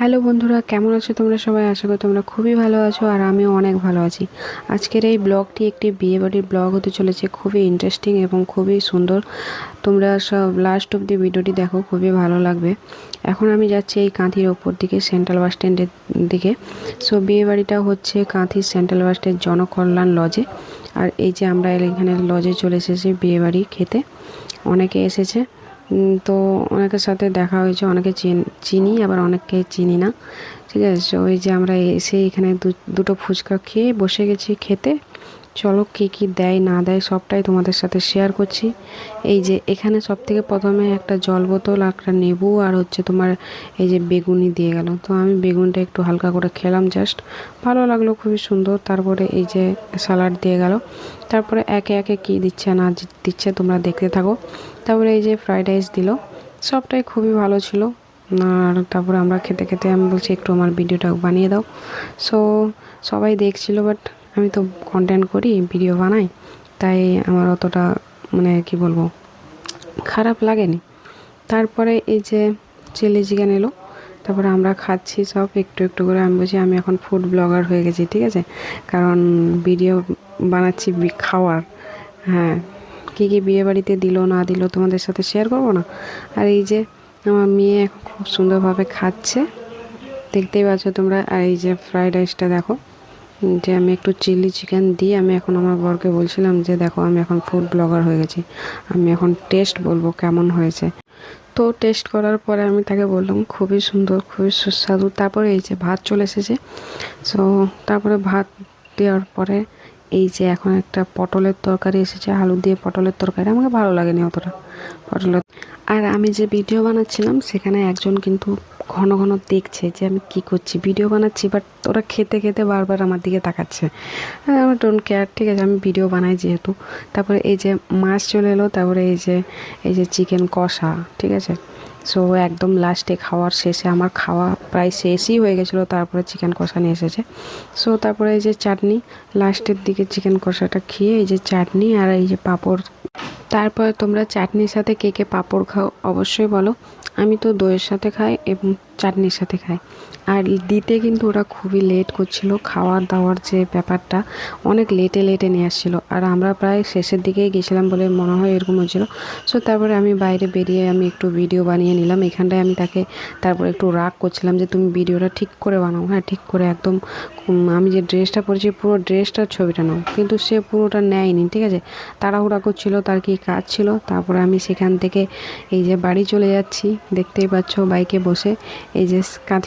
Hello বন্ধুরা, কেমন আছো তোমরা সবাই? আশা করি তোমরা খুবই ভালো আছো আর আমিও অনেক ভালো আছি। আজকের এই ব্লগটি একটি বিয়ে বাড়ির ব্লগ হতে চলেছে, খুবই ইন্টারেস্টিং এবং খুবই সুন্দর। তোমরা সব লাস্ট অব দি ভিডিওটি দেখো, খুবই ভালো লাগবে। এখন আমি যাচ্ছি এই কাঁথির ওপর দিকে সেন্ট্রাল বাস স্ট্যান্ডের দিকে। সো বিয়ে বাড়িটা হচ্ছে কাঁথির সেন্ট্রাল বাস স্ট্যান্ড জনকল্যাণ লজে আর এই যে আমরা এখানে লজে চলে এসেছি বিয়ে বাড়ি খেতে। অনেকে এসেছে। তো অনেকের সাথে দেখা হয়েছে, অনেকে চিন- আবার অনেককে চিনি না। ঠিক আছে? ওই যে আমরা এসে এখানে দুটো ফুচকা খেয়ে বসে গেছি খেতে। চলো কী কী দেয়, না দেয় সবটাই তোমাদের সাথে শেয়ার করছি। এই যে এখানে সব থেকে প্রথমে একটা জল বোতল, একটা নেবু আর হচ্ছে তোমার এই যে বেগুনি দিয়ে গেল। তো আমি বেগুনটা একটু হালকা করে খেলাম জাস্ট ভালো লাগল, খুবই সুন্দর। তারপরে এই যে স্যালাড দিয়ে গেল। তারপরে একে একে কী দিচ্ছে, না দিচ্ছে তোমরা দেখতে থাকো। তারপরে এই যে ফ্রাইড রাইস দিল। সবটাই খুবই ভালো ছিল। আর তারপরে আমরা খেতে খেতে আমি বলছি, একটু আমার ভিডিওটা বানিয়ে দাও। সো সবাই দেখছিল বাট আমি তো কন্টেন্ট করি ভিডিও বানাই, তাই আমার অতটা মানে কি বলব, খারাপ লাগেনি। তারপরে এই যে চিলি চিকেন এলো, তারপরে আমরা খাচ্ছি সব, একটু একটু করে। আমি বলছি, আমি এখন ফুড ব্লগার হয়ে গেছি, ঠিক আছে? কারণ ভিডিও বানাচ্ছি খাওয়ার। হ্যাঁ কী কী বিয়ে বাড়িতে দিল, না দিল, তোমাদের সাথে শেয়ার করব না? আর এই যে আমার মেয়ে এখন খুব সুন্দরভাবে খাচ্ছে। দেখতেই পাচ্ছ তোমরা, আর এই যে ফ্রাইড রাইসটা দেখো। যে আমি একটু চিলি চিকেন দিয়ে আমি এখন আমার বরকে বলছিলাম যে দেখো আমি এখন ফুড ব্লগার হয়ে গেছি। আমি এখন টেস্ট বলব কেমন হয়েছে। তো টেস্ট করার পরে আমি তাকে বললাম, খুবই সুন্দর, খুবই সুস্বাদু। তারপরে এই যে ভাত চলে এসেছে। সো তারপরে ভাত দেওয়ার পরে এই যে এখন একটা পটলের তরকারি এসেছে, আলু দিয়ে পটলের তরকারি। আমাকে ভালো লাগেনি অতটা। পটলের আর আমি যে ভিডিও বানাচ্ছিলাম, সেখানে একজন কিন্তু ঘন ঘন দেখছে যে আমি কি করছি। ভিডিও বানাচ্ছি বাট ওরা খেতে খেতে বারবার আমার দিকে তাকাচ্ছে। আমার ডোন্ট কেয়ার ঠিক আছে, আমি ভিডিও বানাই যেহেতু। তারপরে এই যে মাছ চলে এলো, তারপরে এই যে এই যে চিকেন কষা, ঠিক আছে? সো একদম লাস্টে খাওয়ার শেষে আমার খাওয়া প্রায় শেষই হয়ে গেছিল, তারপরে চিকেন কষা নিয়ে এসেছে। সো তারপরে এই যে চাটনি লাস্টের দিকে চিকেন কষাটা খেয়ে এই যে চাটনি আর এই যে পাঁপড় তারপরে তোমরা চাটনির সাথে কে কে পাঁপড় খাও, অবশ্যই বলো। আমি তো দইয়ের সাথে খাই এবং চাটনির সাথে খাই আর দিতে কিন্তু ওরা খুবই লেট করছিল। খাওয়ার দাওয়ার যে ব্যাপারটা, অনেক লেটে লেটে নিয়ে আসছিল। আর আমরা প্রায় শেষের দিকেই গেছিলাম বলে মনে হয় এরকম হচ্ছিল সো তারপরে আমি বাইরে বেরিয়ে আমি একটু ভিডিও বানিয়ে নিলাম। এখানটায় আমি তাকে তারপরে একটু রাগ করছিলাম যে, তুমি ভিডিওটা ঠিক করে বানাও। হ্যাঁ ঠিক করে একদম আমি যে ড্রেসটা পরেছি, পুরো ড্রেসটার ছবিটা নাও। কিন্তু সে পুরোটা নেয়নি, ঠিক আছে? তাড়াহুড়া করছিল, তার কি কাজ ছিল? তারপরে আমি সেখান থেকে এই যে বাড়ি চলে যাচ্ছি। দেখতেই পাচ্ছ বাইকে বসে। এই যে কাঁথি